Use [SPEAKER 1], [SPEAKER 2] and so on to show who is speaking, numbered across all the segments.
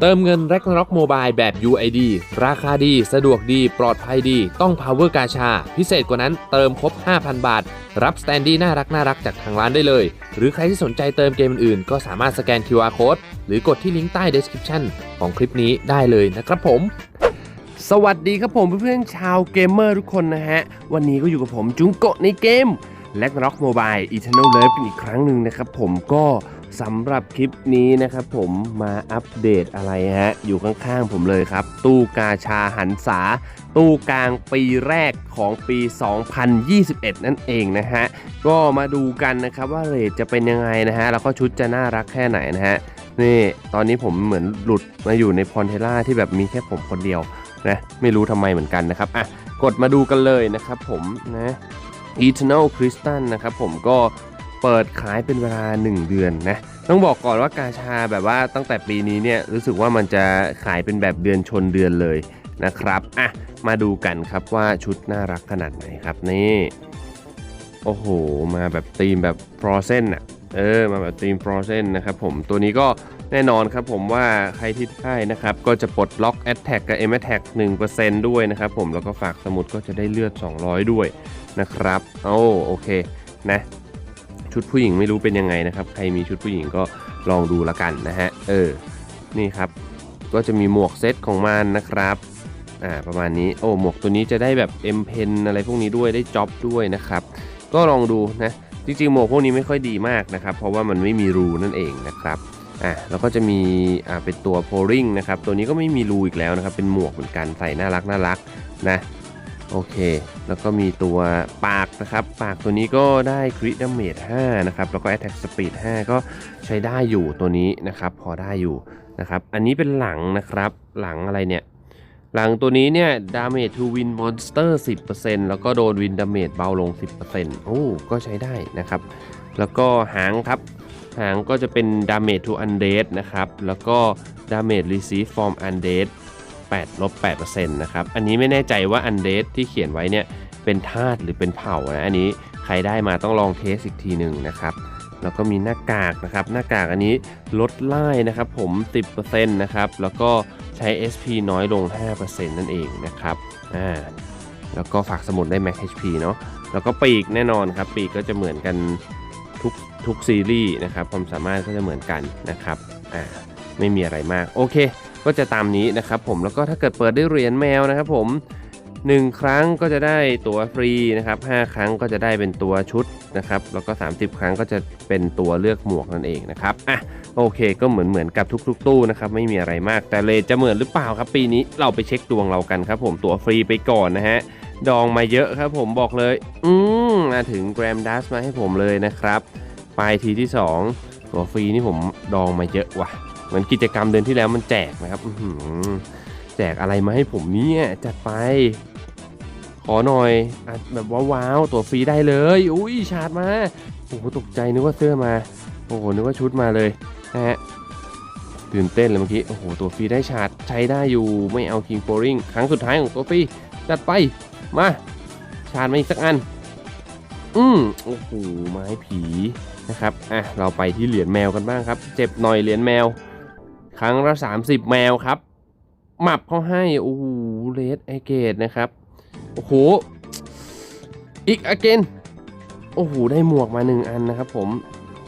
[SPEAKER 1] เติมเงิน r a g n a r o k Mobile แบบ UID ราคาดี สะดวกดี ปลอดภัยดี ต้อง Power กาชา พิเศษกว่านั้นเติมครบ 5,000 บาท รับสแตนดี้น่ารักน่ารักจากทางร้านได้เลย หรือใครที่สนใจเติมเกมอื่นๆ ก็สามารถสแกน QR Code หรือกดที่ลิงก์ใต้ description ของคลิปนี้ได้เลยนะครับผม
[SPEAKER 2] สวัสดีครับผมเพื่อนๆชาวเกมเมอร์ทุกคนนะฮะ วันนี้ก็อยู่กับผมจุงโกะในเกม l a g n a r o k Mobile Eternal Love กันอีกครั้งหนึ่งนะครับผมก็สำหรับคลิปนี้นะครับผมมาอัปเดตอะไรฮะ อยู่ข้างๆผมเลยครับ ตู้กาชาหันษา ตู้กลางปีแรกของปี 2021 นั่นเองนะฮะ ก็มาดูกันนะครับว่าเรทจะเป็นยังไงนะฮะ แล้วก็ชุดจะน่ารักแค่ไหนนะฮะ นี่ตอนนี้ผมเหมือนหลุดมาอยู่ในพรเทล่าที่แบบมีแค่ผมคนเดียวนะไม่รู้ทำไมเหมือนกันนะครับอะกดมาดูกันเลยนะครับผมนะ Eternal Crystal นะครับผมก็เปิดขายเป็นเวลา 1 เดือนนะต้องบอกก่อนว่ากาชาแบบว่าตั้งแต่ปีนี้เนี่ยรู้สึกว่ามันจะขายเป็นแบบเดือนชนเดือนเลยนะครับอะมาดูกันครับว่าชุดน่ารักขนาดไหนครับนี่โอ้โห มาแบบธีมแบบ Frozen อะเออ มาแบบธีม Frozen นะครับผมตัวนี้ก็ แน่นอนครับผมว่าใครที่ได้นะครับ ก็จะปลดล็อก a t t a c กับ M a t t a c 1%ด้วยนะครับผมแล้วก็ฝากสมุดก็จะได้เลือด 200 ด้วยนะครับโอ้โอเคนะชุดผู้หญิงไม่รู้เป็นยังไงนะครับ ใครมีชุดผู้หญิงก็ลองดูละกันนะฮะเออนี่ครับ ก็จะมีหมวกเซตของมันนะครับอ่าประมาณนี้โอ้หมวกตัวนี้จะได้แบบ M Pen อะไรพวกนี้ด้วยได้จ็อบด้วยนะครับ ก็ลองดูนะจริงๆหมวกพวกนี้ไม่ค่อยดีมากนะครับ เพราะว่ามันไม่มีรูนั่นเองนะครับ อะแล้วก็จะมีอ่าเป็นตัวโพลิงนะครับ ตัวนี้ก็ไม่มีรูอีกแล้วนะครับ เป็นหมวกเหมือนกันใส่น่ารักน่ารักนะโอเค แล้วก็มีตัวปากนะครับ ปากตัวนี้ก็ได้คริ t ดาเมจ5นะครับ แล้วก็ Attack Speed 5 ก็ใช้ได้อยู่ตัวนี้นะครับ พอได้อยู่นะครับ อันนี้เป็นหลังนะครับ หลังอะไรเนี่ย หลังตัวนี้เนี่ย Damage to Win Monster 10%แล้วก็โดน Win Damage เบาลง 10%โอ้ ก็ใช้ได้นะครับ แล้วก็หางครับ หางก็จะเป็น Damage to Undead นะครับ แล้วก็ Damage Receive from Undead 8ลบ8%นะครับ อันนี้ไม่แน่ใจว่า Undead ที่เขียนไว้เนี่ย เป็นธาตุหรือเป็นเผ่านะ อันนี้ใครได้มาต้องลองเทสอีกทีหนึ่งนะครับ แล้วก็มีหน้ากากนะครับ หน้ากากอันนี้ลดไล่นะครับผม 10%นะครับ แล้วก็ใช้ SP น้อยลง 5%นั่นเองนะครับ อ่า แล้วก็ฝากสมุดได้ Max HP เนาะ แล้วก็ปีกแน่นอนครับ ปีกก็จะเหมือนกัน ทุกทุกซีรีส์นะครับความสามารถก็จะเหมือนกันนะครับอ่าไม่มีอะไรมากโอเค ก็จะตามนี้นะครับผมแล้วก็ถ้าเกิดเปิดได้เหรียญแมวนะครับผม 1 ครั้งก็จะได้ตั๋วฟรีนะครับ5ครั้งก็จะได้เป็นตัวชุดนะครับแล้วก็ 30 ครั้งก็จะเป็นตัวเลือกหมวกนั่นเองนะครับอะโอเคก็เหมือนเหมือนกับทุก ๆ ตู้นะครับไม่มีอะไรมากแต่เลทจะเหมือนหรือเปล่าครับปีนี้เราไปเช็คดวงเรากันครับผมตั๋วฟรีไปก่อนนะฮะ ดองมาเยอะครับผมบอกเลย อืมมาถึงแกรมดัสมาให้ผมเลยนะครับ ไปทีที่ 2 ตั๋วฟรีนี่ผมดองมาเยอะว่ะ เหมือนกิจกรรมเดือนที่แล้วมันแจกนะครับอือหือแจกอะไรมาให้ผมเนี่ยจัดไป ขอหน่อยอแบบว้าวๆตัวฟรีได้เลย อุ้ยชาร์จมาโอ้โหตกใจนึกว่าเสื้อมาโอ้โหนึกว่าชุดมาเลยนะฮะตื่นเต้นเลยเมื่อกี้ โอ้โห ตัวฟรีได้ชาร์จใช้ได้อยู่ไม่เอาคิงโปริงครั้งสุดท้ายของตัวฟรีจัดไป มาชาร์จมาอีกสักอัน อืมโอ้โหไม้ผีนะครับอะเราไปที่เหรียญแมวกันบ้างครับ เจ็บหน่อยเหรียญแมว ครั้งละ30แมวครับหมับเขาให้โอ้โหเลดไอเกตนะครับโอ้โหอีกอเกนโอ้โหได้หมวกมาหนึ่งอันนะครับ ผม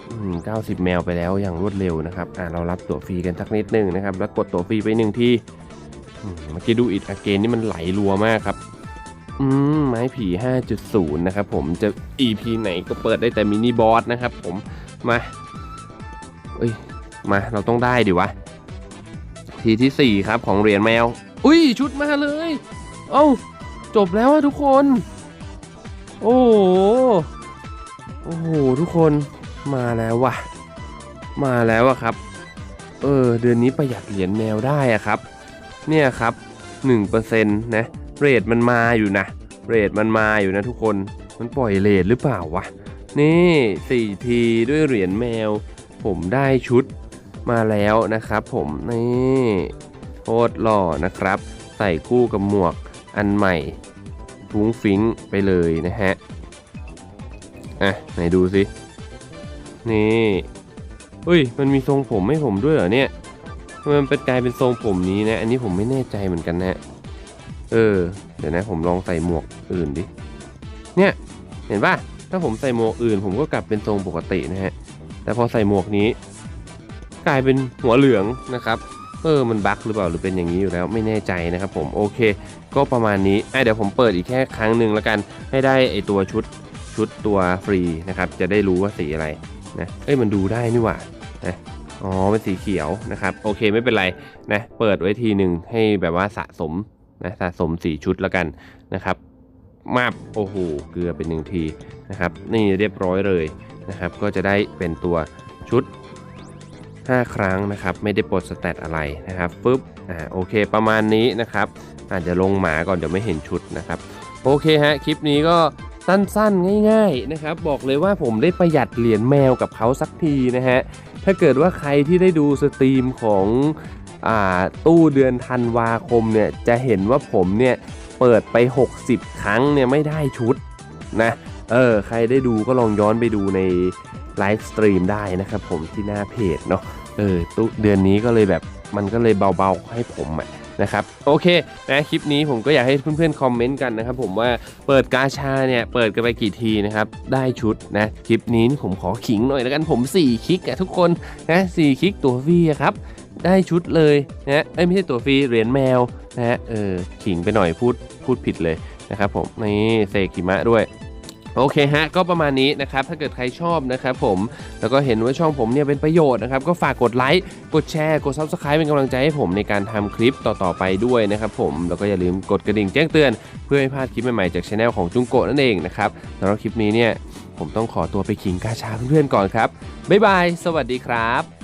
[SPEAKER 2] อืม90แมวไปแล้วอย่างรวดเร็วนะครับอ่าเรารับตั๋วฟรีกันสักนิดนึงนะครับ แล้วกดตั๋วฟรีไปหนึ่งทีเมื่อกี้ดูอีกอเกนนี่มันไหลรัวมากครับ อืมไม้ผี 5.0 นะครับผมจะ EP ไหนก็เปิดได้แต่มินิบอสนะครับผมมาเอ้ยมาเราต้องได้ดิวะ ทีที่ 4 ครับของเหรียญแมว อุ้ยชุดมาเลย เอ้า จบแล้วอะทุกคน โอ้โหโอ้โหทุกคนมาแล้วว่ะ มาแล้วอะครับ เออ เดือนนี้ประหยัดเหรียญแมวได้อะครับ เนี่ยครับ 1%นะ เรทมันมาอยู่นะ เรทมันมาอยู่นะทุกคน มันปล่อยเรทหรือเปล่าวะ นี่4ทีด้วยเหรียญแมว ผมได้ชุดมาแล้วนะครับ ผมนี่โคตรหล่อนะครับ ใส่คู่กับหมวกอันใหม่ฟุ้งฟิ้งไปเลยนะฮะ อะ ไหนดูสิ นี่อุ้ย มันมีทรงผมให้ผมด้วยเหรอเนี่ยมมันเป็นกลายเป็นทรงผมนี้นะ อันนี้ผมไม่แน่ใจเหมือนกันนะ เออ เดี๋ยวนะผมลองใส่หมวกอื่นดิ เนี่ย เห็นป่ะ ถ้าผมใส่หมวกอื่น ผมก็กลับเป็นทรงปกตินะฮะ แต่พอใส่หมวกนี้ กลายเป็นหัวเหลืองนะครับเออ มันบั๊กหรือเปล่า หรือเป็นอย่างนี้อยู่แล้ว ไม่แน่ใจนะครับผม โอเค ก็ประมาณนี้อะเดี๋ยวผมเปิดอีกแค่ครั้งหนึ่งแล้วกัน ให้ได้ไอตัวชุด ชุดตัวฟรีนะครับ จะได้รู้ว่าสีอะไรนะ เอ้ย มันดูได้นี่หว่านะ อ๋อ เป็นสีเขียวนะครับ โอเค ไม่เป็นไร นะ เปิดไว้ทีหนึ่งให้แบบว่าสะสม นะสะสมสีชุดแล้วกันนะครับมาบโอ้โหเกลือเป็นหนึ่งทีนะครับนี่เรียบร้อยเลยนะครับ ก็จะได้เป็นตัวชุด 5 ครั้งนะครับ ไม่ได้ปลดสแตทอะไรนะครับฟึบอ่าโอเคประมาณนี้นะครับอาจจะลงหมาก่อนเดี๋ยวไม่เห็นชุดนะครับ โอเคฮะคลิปนี้ก็สั้นๆ ง่าย ๆนะครับ บอกเลยว่าผมได้ประหยัดเหรียญแมวกับเขาสักทีนะฮะ ถ้าเกิดว่าใครที่ได้ดูสตรีมของอ่าตู้เดือนธันวาคมเนี่ยจะเห็นว่าผมเนี่ยเปิดไป 60 ครั้งเนี่ยไม่ได้ชุดนะเออใครได้ดูก็ลองย้อนไปดูในไลฟ์สตรีมได้นะครับผมที่หน้าเพจเนาะเออตู้เดือนนี้ก็เลยแบบมันก็เลยเบาๆให้ผมอะ นะครับโอเคนะคลิปนี้ผมก็อยากให้เพื่อนๆคอมเมนต์กันนะครับผมว่าเปิดกาชาเนี่ยเปิดกันไปกี่ทีนะครับได้ชุดนะคลิปนี้นี่ผมขอขิงหน่อยแล้วกันผม 4 คลิกอะทุกคนนะ4คลิกตัวฟรีอะครับได้ชุดเลยนะเอ้ไม่ใช่ตัวฟรีเหรียญแมวนะฮะเออขิงไปหน่อยพูดพูดผิดเลยนะครับผมนี่เซกิมะด้วย โอเคฮะ ก็ประมาณนี้นะครับ ถ้าเกิดใครชอบนะครับผม แล้วก็เห็นว่าช่องผมเนี่ยเป็นประโยชน์นะครับ ก็ฝากกดไลค์ กดแชร์ กด Subscribe เป็นกำลังใจให้ผมในการทำคลิปต่อๆไปด้วยนะครับผม แล้วก็อย่าลืมกดกระดิ่งแจ้งเตือน เพื่อไม่พลาดคลิปใหม่ๆจากช anel ของจุงโกะนั่นเองนะครับสำหรับคลิปนี้เนี่ยผมต้องขอตัวไปขิงกาชาเพื่อนๆก่อนครับบ๊ายบาย สวัสดีครับ